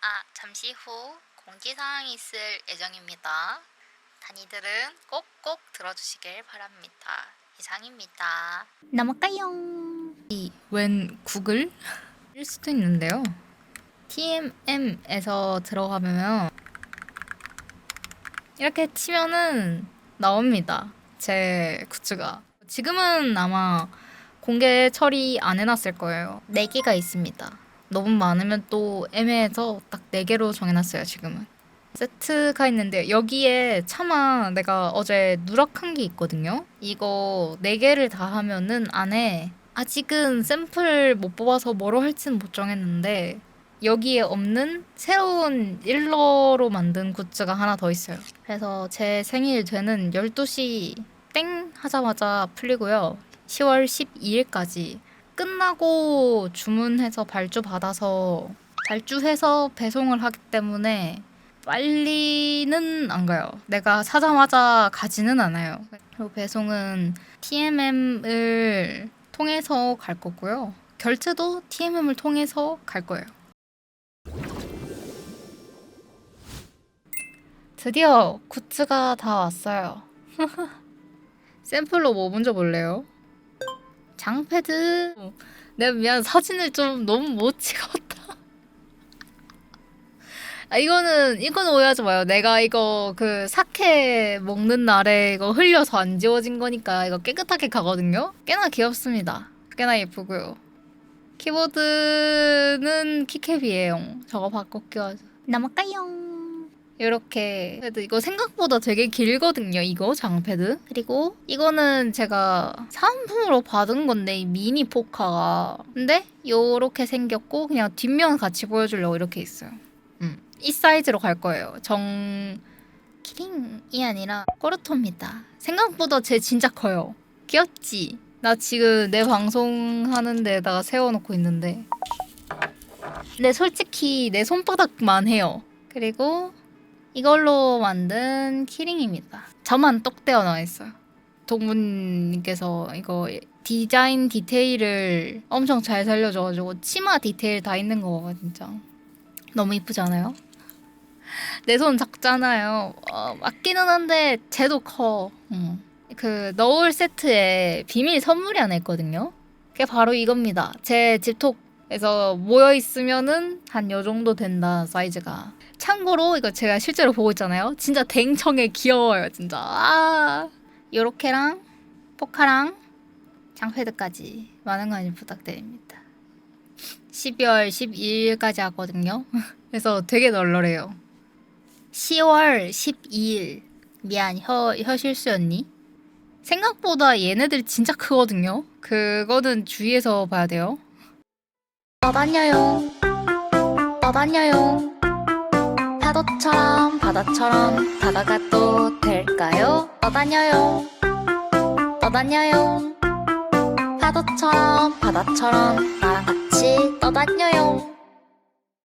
아, 잠시 후 공지사항이 있을 예정입니다. 단이들은 꼭꼭 들어주시길 바랍니다. 이상입니다. 넘어가요. 이웬 구글? 일 수도 있는데요. TMM에서 들어가면 이렇게 치면은 나옵니다. 제 굿즈가. 지금은 아마 공개 처리 안 해놨을 거예요. 4개가 있습니다. 너무 많으면 또 애매해서 딱 4개로 정해놨어요, 지금은. 세트가 있는데 여기에 차마 내가 어제 누락한 게 있거든요. 이거 4개를 다 하면은 안에 아직은 샘플 못 뽑아서 뭐로 할지는 못 정했는데 여기에 없는 새로운 일러로 만든 굿즈가 하나 더 있어요. 그래서 제 생일 되는 12시 땡 하자마자 풀리고요. 10월 12일까지 끝나고 주문해서 발주 받아서 발주해서 배송을 하기 때문에 빨리는 안 가요. 내가 사자마자 가지는 않아요. 그리고 배송은 TMM을 통해서 갈 거고요. 결제도 TMM을 통해서 갈 거예요. 드디어 굿즈가 다 왔어요. 샘플로 뭐 먼저 볼래요? 장패드. 내가 미안 사진을 좀 너무 못 찍었다. 아, 이거는 이건 오해하지 마요. 내가 이거 그 사케 먹는 날에 이거 흘려서 안 지워진 거니까 이거 깨끗하게 가거든요. 꽤나 귀엽습니다. 꽤나 예쁘고요. 키보드는 키캡이에요. 저거 바꿔 끼워줘. 넘어가요. 이렇게 패드 이거 생각보다 되게 길거든요. 이거 장패드. 그리고 이거는 제가 사은품으로 받은 건데 이 미니 포카가. 근데 요렇게 생겼고 그냥 뒷면 같이 보여주려고 이렇게 있어요. 음. 이 사이즈로 갈 거예요. 정 키링이 아니라 꼬르토입니다. 생각보다 제 진짜 커요. 귀엽지? 나 지금 내 방송 하는 데다가 세워놓고 있는데. 근데 솔직히 내 손바닥만 해요. 그리고 이걸로 만든 키링입니다. 저만 똑 떼어 나와 있어요. 동문님께서 이거 디자인 디테일을 엄청 잘 살려줘가지고 치마 디테일 다 있는 거 봐, 진짜. 너무 이쁘지 않아요? 내 손 작잖아요. 어, 맞기는 한데 쟤도 커. 음. 그 너울 세트에 비밀 선물이 하나 있거든요. 그게 바로 이겁니다. 제 집톡 에서 모여 있으면은 한 요 정도 된다 사이즈가. 참고로 이거 제가 실제로 보고 있잖아요. 진짜 댕청에 귀여워요, 진짜. 아, 요렇게랑 포카랑 장패드까지 많은 관심 부탁드립니다. 12월 12일까지 하거든요. 그래서 되게 널널해요. 10월 12일. 미안, 혀, 혀 실수였니? 생각보다 얘네들이 진짜 크거든요. 그거는 주의해서 봐야 돼요. 떠다녀요. 떠다녀요. 파도처럼 바다처럼 다가가도 될까요? 떠다녀요. 떠다녀요. 파도처럼 바다처럼 나랑 같이 떠다녀요.